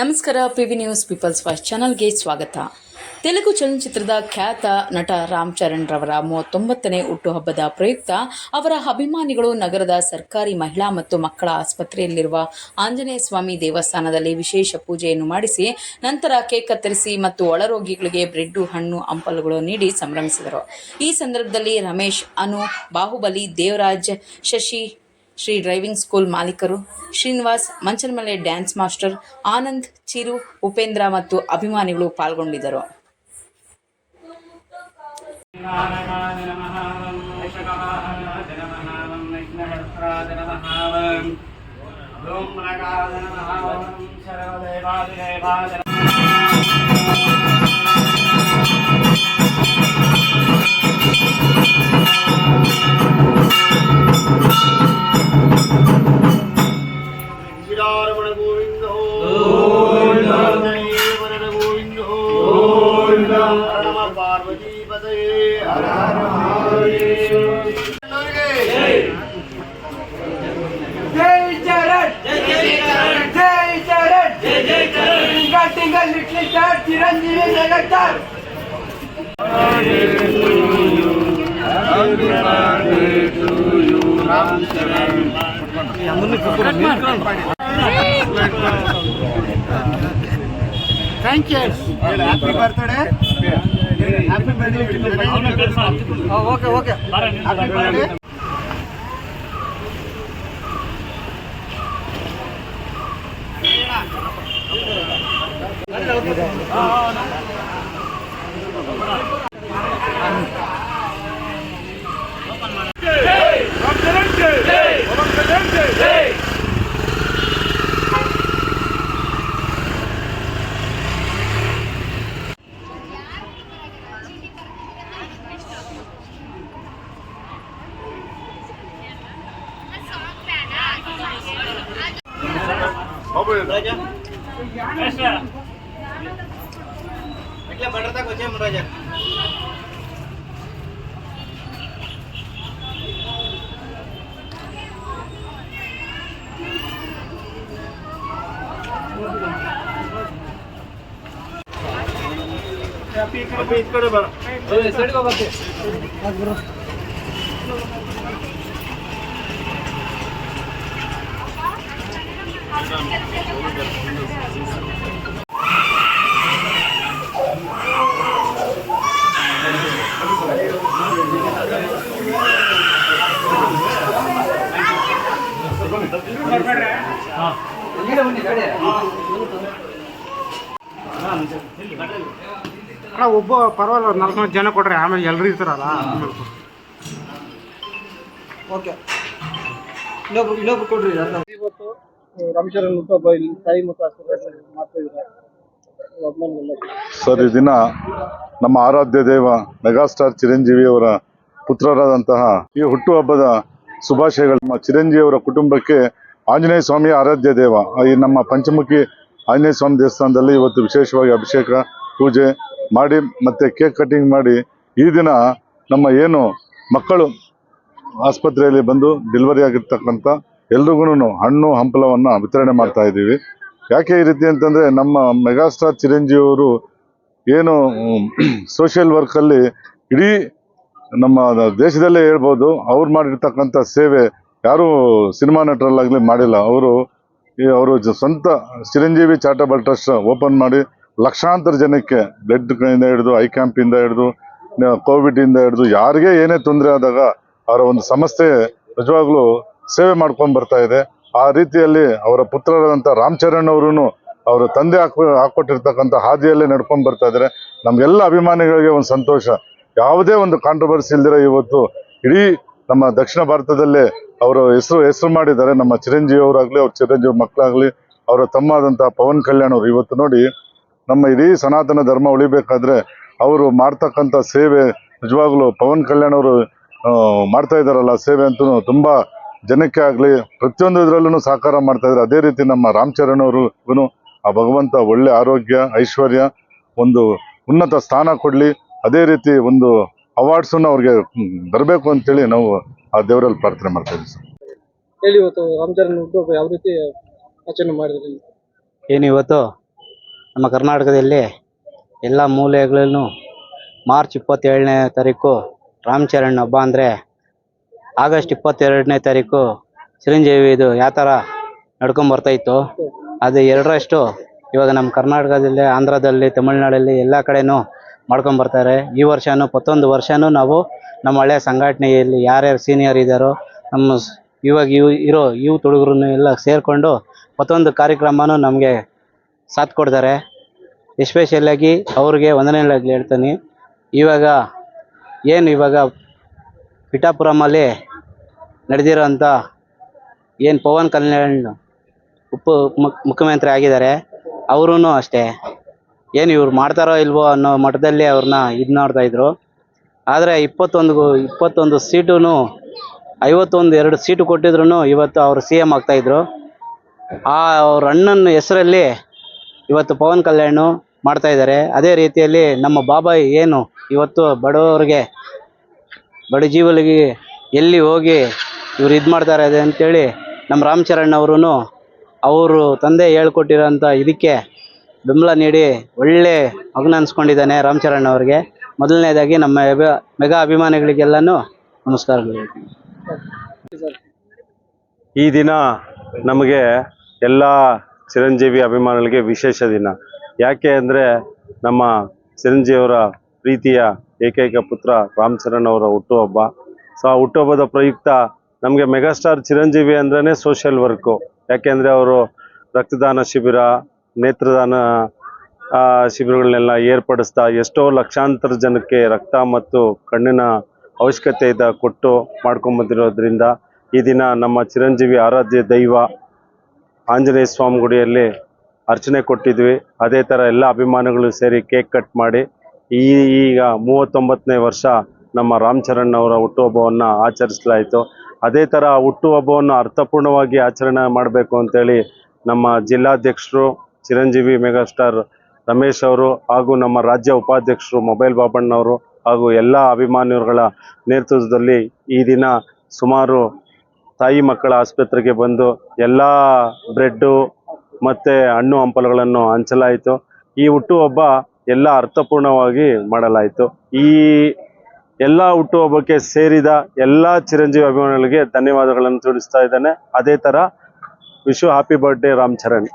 ನಮಸ್ಕಾರ P V news people's voice ಚಾನಲ್ಗೆ ಸ್ವಾಗತ. ತೆಲುಗು ಚಲನಚಿತ್ರದ ಖ್ಯಾತ ನಟ ರಾಮ್ ಚರಣ್ ರವರ ಮೂವತ್ತೊಂಬತ್ತನೇ ಹುಟ್ಟುಹಬ್ಬದ ಪ್ರಯುಕ್ತ ಅವರ ಅಭಿಮಾನಿಗಳು ನಗರದ ಸರ್ಕಾರಿ ಮಹಿಳಾ ಮತ್ತು ಮಕ್ಕಳ ಆಸ್ಪತ್ರೆಯಲ್ಲಿರುವ ಆಂಜನೇಯ ಸ್ವಾಮಿ ದೇವಸ್ಥಾನದಲ್ಲಿ ವಿಶೇಷ ಪೂಜೆಯನ್ನು ಮಾಡಿಸಿ, ನಂತರ ಕೇಕ್ ಕತ್ತರಿಸಿ ಮತ್ತು ಒಳರೋಗಿಗಳಿಗೆ ಬ್ರೆಡ್ಡು, ಹಣ್ಣು, ಹಂಪಲುಗಳು ನೀಡಿ ಸಂಭ್ರಮಿಸಿದರು. ಈ ಸಂದರ್ಭದಲ್ಲಿ ರಮೇಶ್, ಅನು, ಬಾಹುಬಲಿ, ದೇವರಾಜ್, ಶಶಿ ಶ್ರೀ ಡ್ರೈವಿಂಗ್ ಸ್ಕೂಲ್ ಮಾಲೀಕರು ಶ್ರೀನಿವಾಸ್ ಮಂಚನಮಲೆ ಡ್ಯಾನ್ಸ್ ಮಾಸ್ಟರ್ ಆನಂದ್ ಚಿರು ಉಪೇಂದ್ರ ಮತ್ತು ಅಭಿಮಾನಿಗಳು ಪಾಲ್ಗೊಂಡಿದ್ದರು पार्वती पते हर हर जय चरण जय चरण जय चरण जय जय चरण टिंगल टिंगल लिटली चार चिरंजीवी जगतार అందరినీ thank you happy birthday happy birthday okay okay happy birthday એટલે બટર તક વચ્ચે મરાજા ಪೀಕ್ ಪೀಕ್ ಕಡೆ ಬರ ಸರಿ ಹೋಗತ್ತೆ ಅಣ್ಣ ಒಬ್ಬ ಪರವಾಗಿಲ್ಲ ನಾಲ್ಕು ಜನ ಕೊಡ್ರಿ ಆಮೇಲೆ ಎಲ್ಲರೂ ಇರ್ತಾರಲ್ಲ. ಓಕೆ ಇನ್ನೊಬ್ರು ಇನ್ನೊಬ್ರು ಕೊಡ್ರಿ ಇವತ್ತು ಹುಟ್ಟುಹಬ್ಬ ತಾಯಿ ಮತ್ತು ಸರ್, ಈ ದಿನ ನಮ್ಮ ಆರಾಧ್ಯ ದೇವ ಮೆಗಾಸ್ಟಾರ್ ಚಿರಂಜೀವಿಯವರ ಪುತ್ರರಾದಂತಹ ಈ ಹುಟ್ಟುಹಬ್ಬದ ಶುಭಾಶಯಗಳು. ನಮ್ಮ ಚಿರಂಜೀವಿಯವರ ಕುಟುಂಬಕ್ಕೆ ಆಂಜನೇಯ ಸ್ವಾಮಿ ಆರಾಧ್ಯ ದೇವ ಈ ನಮ್ಮ ಪಂಚಮುಖಿ ಆಂಜನೇಯ ಸ್ವಾಮಿ ದೇವಸ್ಥಾನದಲ್ಲಿ ಇವತ್ತು ವಿಶೇಷವಾಗಿ ಅಭಿಷೇಕ, ಪೂಜೆ ಮಾಡಿ ಮತ್ತೆ ಕೇಕ್ ಕಟಿಂಗ್ ಮಾಡಿ ಈ ದಿನ ನಮ್ಮ ಏನು ಮಕ್ಕಳು ಆಸ್ಪತ್ರೆಯಲ್ಲಿ ಬಂದು ಡೆಲಿವರಿ ಆಗಿರ್ತಕ್ಕಂಥ ಎಲ್ರಿಗೂ ಹಣ್ಣು ಹಂಪಲವನ್ನು ವಿತರಣೆ ಮಾಡ್ತಾ ಇದ್ದೀವಿ. ಯಾಕೆ ಈ ರೀತಿ ಅಂತಂದರೆ ನಮ್ಮ ಮೆಗಾಸ್ಟಾರ್ ಚಿರಂಜೀವಿ ಅವರು ಏನು ಸೋಷಿಯಲ್ ವರ್ಕಲ್ಲಿ ಇಡೀ ನಮ್ಮ ದೇಶದಲ್ಲೇ ಹೇಳ್ಬೋದು, ಅವ್ರು ಮಾಡಿರ್ತಕ್ಕಂಥ ಸೇವೆ ಯಾರೂ ಸಿನಿಮಾ ನಟರಲ್ಲಾಗಲಿ ಮಾಡಿಲ್ಲ. ಅವರು ಅವರು ಸ್ವಂತ ಚಿರಂಜೀವಿ ಚಾರಿಟಬಲ್ ಟ್ರಸ್ಟ್ ಓಪನ್ ಮಾಡಿ ಲಕ್ಷಾಂತರ ಜನಕ್ಕೆ ಬ್ಲಡ್ ಇಂದ ಹಿಡಿದು ಐ ಕ್ಯಾಂಪಿಂದ ಹಿಡಿದು ಕೋವಿಡಿಂದ ಹಿಡಿದು, ಯಾರಿಗೆ ಏನೇ ತೊಂದರೆ ಆದಾಗ ಅವರ ಒಂದು ಸಂಸ್ಥೆ ನಿಜವಾಗ್ಲೂ ಸೇವೆ ಮಾಡ್ಕೊಂಡು ಬರ್ತಾ ಇದೆ. ಆ ರೀತಿಯಲ್ಲಿ ಅವರ ಪುತ್ರರಾದಂಥ ರಾಮಚರಣ್ ಅವರು ಅವರ ತಂದೆ ಹಾಕ್, ಹಾಕೊಟ್ಟಿರ್ತಕ್ಕಂಥ ಹಾದಿಯಲ್ಲೇ ನಡ್ಕೊಂಡ್ ಬರ್ತಾ ಇದ್ದಾರೆ ನಮಗೆಲ್ಲ ಅಭಿಮಾನಿಗಳಿಗೆ ಒಂದು ಸಂತೋಷ. ಯಾವುದೇ ಒಂದು ಕಾಂಟ್ರವರ್ಸಿ ಇಲ್ದಿರ ಇವತ್ತು ಇಡೀ ನಮ್ಮ ದಕ್ಷಿಣ ಭಾರತದಲ್ಲೇ ಅವರು ಹೆಸರು ಹೆಸರು ಮಾಡಿದ್ದಾರೆ. ನಮ್ಮ ಚಿರಂಜೀವಿ ಅವರಾಗಲಿ, ಅವ್ರ ಚಿರಂಜೀವಿ ಮಕ್ಕಳಾಗಲಿ ಅವರ ತಮ್ಮಾದಂಥ ಪವನ್ ಕಲ್ಯಾಣ್ ಅವರು ಇವತ್ತು ನೋಡಿ ನಮ್ಮ ಇಡೀ ಸನಾತನ ಧರ್ಮ ಉಳಿಬೇಕಾದ್ರೆ ಅವರು ಮಾಡ್ತಕ್ಕಂಥ ಸೇವೆ ನಿಜವಾಗ್ಲೂ ಪವನ್ ಕಲ್ಯಾಣ್ ಅವರು ಮಾಡ್ತಾ ಇದ್ದಾರಲ್ಲ ಸೇವೆ ಅಂತೂ ತುಂಬ ಜನಕ್ಕೆ ಆಗಲಿ ಪ್ರತಿಯೊಂದು ಇದರಲ್ಲೂ ಸಹಕಾರ ಮಾಡ್ತಾ ಇದ್ದಾರೆ. ಅದೇ ರೀತಿ ನಮ್ಮ ರಾಮಚರಣ್ ಅವರು ಆ ಭಗವಂತ ಒಳ್ಳೆ ಆರೋಗ್ಯ ಐಶ್ವರ್ಯ ಒಂದು ಉನ್ನತ ಸ್ಥಾನ ಕೊಡಲಿ. ಅದೇ ರೀತಿ ಒಂದು ಅವಾರ್ಡ್ಸನ್ನು ಅವ್ರಿಗೆ ಬರಬೇಕು ಅಂತೇಳಿ ನಾವು ಆ ದೇವರಲ್ಲಿ ಪ್ರಾರ್ಥನೆ ಮಾಡ್ತಾ ಇದ್ದೀವಿ ಸರ್. ಹೇಳಿ ಇವತ್ತು ಯಾವ ರೀತಿ ಆಚರಣೆ ಮಾಡಿದ್ರಿ? ಏನು ಇವತ್ತು? ನಮ್ಮ ಕರ್ನಾಟಕದಲ್ಲಿ ಎಲ್ಲ ಮೂಲೆಗಳಲ್ಲೂ ಮಾರ್ಚ್ ಇಪ್ಪತ್ತೇಳನೇ ತಾರೀಕು ರಾಮಚರಣ್ ಹಬ್ಬ ಅಂದರೆ ಆಗಸ್ಟ್ ಇಪ್ಪತ್ತೆರಡನೇ ತಾರೀಕು ಚಿರಂಜೀವಿದು ಯಾವ ಥರ ಇತ್ತು. ಅದು ಎರಡರಷ್ಟು ಇವಾಗ ನಮ್ಮ ಕರ್ನಾಟಕದಲ್ಲಿ, ಆಂಧ್ರದಲ್ಲಿ, ತಮಿಳ್ನಾಡಲ್ಲಿ ಎಲ್ಲ ಕಡೆನೂ ಮಾಡ್ಕೊಂಬರ್ತಾರೆ ಈ ವರ್ಷನೂ ಪ್ರತಿಯೊಂದು ವರ್ಷನೂ ನಾವು ನಮ್ಮ ಹಳೆಯ ಸಂಘಟನೆಯಲ್ಲಿ ಯಾರ್ಯಾರು ಸೀನಿಯರ್ ಇದ್ದಾರೋ ನಮ್ಮ ಇವಾಗ ಇವ್, ಇರೋ ಯೂತ್ ಹುಡುಗರನ್ನು ಎಲ್ಲ ಸೇರಿಕೊಂಡು ಮತ್ತೊಂದು ಕಾರ್ಯಕ್ರಮನೂ ನಮಗೆ ಸಾಥ್ ಕೊಡ್ತಾರೆ. ಆಗಿ ಅವ್ರಿಗೆ ಒಂದನೇ ಹೇಳ್ತೀನಿ. ಇವಾಗ ಏನು ಇವಾಗ ಪಿಠಾಪುರಮಲ್ಲಿ ನಡೆದಿರೋಂಥ ಏನು ಪವನ್ ಕಲ್ಯಾಣ್ ಉಪ ಮುಖ್ ಮುಖ್ಯಮಂತ್ರಿ ಆಗಿದ್ದಾರೆ ಅವರೂ ಅಷ್ಟೇ. ಏನು ಇವ್ರು ಮಾಡ್ತಾರೋ ಇಲ್ವೋ ಅನ್ನೋ ಮಟ್ಟದಲ್ಲಿ ಅವ್ರನ್ನ ಇದು ನೋಡ್ತಾ ಇದ್ರು. ಆದರೆ ಇಪ್ಪತ್ತೊಂದು ಇಪ್ಪತ್ತೊಂದು ಸೀಟು ಐವತ್ತೊಂದು, ಎರಡು ಸೀಟು ಕೊಟ್ಟಿದ್ರು ಇವತ್ತು ಅವರು ಸಿ ಎಂ ಆಗ್ತಾಯಿದ್ರು ಆ ಅವ್ರ ಅಣ್ಣನ ಹೆಸರಲ್ಲಿ ಇವತ್ತು ಪವನ್ ಕಲ್ಯಾಣ್ ಮಾಡ್ತಾ ಇದ್ದಾರೆ. ಅದೇ ರೀತಿಯಲ್ಲಿ ನಮ್ಮ ಬಾಬಾಯಿ ಏನು ಇವತ್ತು ಬಡವರಿಗೆ, ಬಡ ಜೀವಲಿಗೆ ಎಲ್ಲಿ ಹೋಗಿ ಇವ್ರು ಇದು ಮಾಡ್ತಾರೆ ಅದೇ ಅಂತೇಳಿ ನಮ್ಮ ರಾಮಚರಣ್ ಅವರು ಅವರು ತಂದೆ ಹೇಳ್ಕೊಟ್ಟಿರೋಂಥ ಇದಕ್ಕೆ ಬೆಂಬಲ ನೀಡಿ ಒಳ್ಳೆ ಮಗನ ಅನ್ಸ್ಕೊಂಡಿದ್ದಾನೆ ರಾಮಚರಣ್ ಅವ್ರಿಗೆ. ಮೊದಲನೇದಾಗಿ ನಮ್ಮ ಮೆಗಾ ಅಭಿಮಾನಿಗಳಿಗೆಲ್ಲನೂ ನಮಸ್ಕಾರಗಳು. ಈ ದಿನ ನಮಗೆ ಎಲ್ಲ ಚಿರಂಜೀವಿ ಅಭಿಮಾನಿಗಳಿಗೆ ವಿಶೇಷ ದಿನ. ಯಾಕೆ ಅಂದರೆ ನಮ್ಮ ಚಿರಂಜೀವಿಯವರ ಪ್ರೀತಿಯ ಏಕೈಕ ಪುತ್ರ ರಾಮ್ ಚರಣ್ ಅವರ ಹುಟ್ಟುಹಬ್ಬ. ಸೊ, ಆ ಹುಟ್ಟುಹಬ್ಬದ ಪ್ರಯುಕ್ತ ನಮಗೆ ಮೆಗಾಸ್ಟಾರ್ ಚಿರಂಜೀವಿ ಅಂದ್ರೇ ಸೋಷಿಯಲ್ ವರ್ಕು ಯಾಕೆಂದರೆ ಅವರು ರಕ್ತದಾನ ಶಿಬಿರ, ನೇತ್ರದಾನ ಶಿಬಿರಗಳನ್ನೆಲ್ಲ ಏರ್ಪಡಿಸ್ತಾ ಎಷ್ಟೋ ಲಕ್ಷಾಂತರ ಜನಕ್ಕೆ ರಕ್ತ ಮತ್ತು ಕಣ್ಣಿನ ಅವಶ್ಯಕತೆ ಇದ್ದ ಕೊಟ್ಟು ಮಾಡ್ಕೊಂಬಂದಿರೋದ್ರಿಂದ ಈ ದಿನ ನಮ್ಮ ಚಿರಂಜೀವಿ ಆರಾಧ್ಯ ದೈವ ಆಂಜನೇಯ ಸ್ವಾಮಿ ಗುಡಿಯಲ್ಲಿ ಅರ್ಚನೆ ಕೊಟ್ಟಿದ್ವಿ. ಅದೇ ಥರ ಎಲ್ಲ ಅಭಿಮಾನಿಗಳು ಸೇರಿ ಕೇಕ್ ಕಟ್ ಮಾಡಿ ಈ ಈಗ ಮೂವತ್ತೊಂಬತ್ತನೇ ವರ್ಷ ನಮ್ಮ ರಾಮಚರಣ್ ಅವರ ಹುಟ್ಟುಹಬ್ಬವನ್ನು ಆಚರಿಸಲಾಯಿತು. ಅದೇ ಥರ ಹುಟ್ಟುಹಬ್ಬವನ್ನು ಅರ್ಥಪೂರ್ಣವಾಗಿ ಆಚರಣೆ ಮಾಡಬೇಕು ಅಂತೇಳಿ ನಮ್ಮ ಜಿಲ್ಲಾಧ್ಯಕ್ಷರು, ಚಿರಂಜೀವಿ ಮೆಗಾಸ್ಟಾರ್ ರಮೇಶ್ ಅವರು ಹಾಗೂ ನಮ್ಮ ರಾಜ್ಯ ಉಪಾಧ್ಯಕ್ಷರು ಮೊಬೈಲ್ ಬಾಬಣ್ಣವರು ಹಾಗೂ ಎಲ್ಲ ಅಭಿಮಾನಿಗಳ ನೇತೃತ್ವದಲ್ಲಿ ಈ ದಿನ ಸುಮಾರು ತಾಯಿ ಮಕ್ಕಳ ಆಸ್ಪತ್ರೆಗೆ ಬಂದು ಎಲ್ಲ ಬ್ರೆಡ್ಡು ಮತ್ತು ಹಣ್ಣು ಹಂಪಲುಗಳನ್ನು ಹಂಚಲಾಯಿತು. ಈ ಹುಟ್ಟುಹಬ್ಬ ಎಲ್ಲ ಅರ್ಥಪೂರ್ಣವಾಗಿ ಮಾಡಲಾಯಿತು. ಈ ಎಲ್ಲ ಹುಟ್ಟುಹಬ್ಬಕ್ಕೆ ಸೇರಿದ ಎಲ್ಲ ಚಿರಂಜೀವಿ ಅಭಿಮಾನಿಗಳಿಗೆ ಧನ್ಯವಾದಗಳನ್ನು ತಿಳಿಸ್ತಾ ಇದ್ದೇನೆ. ಅದೇ ಥರ wish happy birthday Ram Charan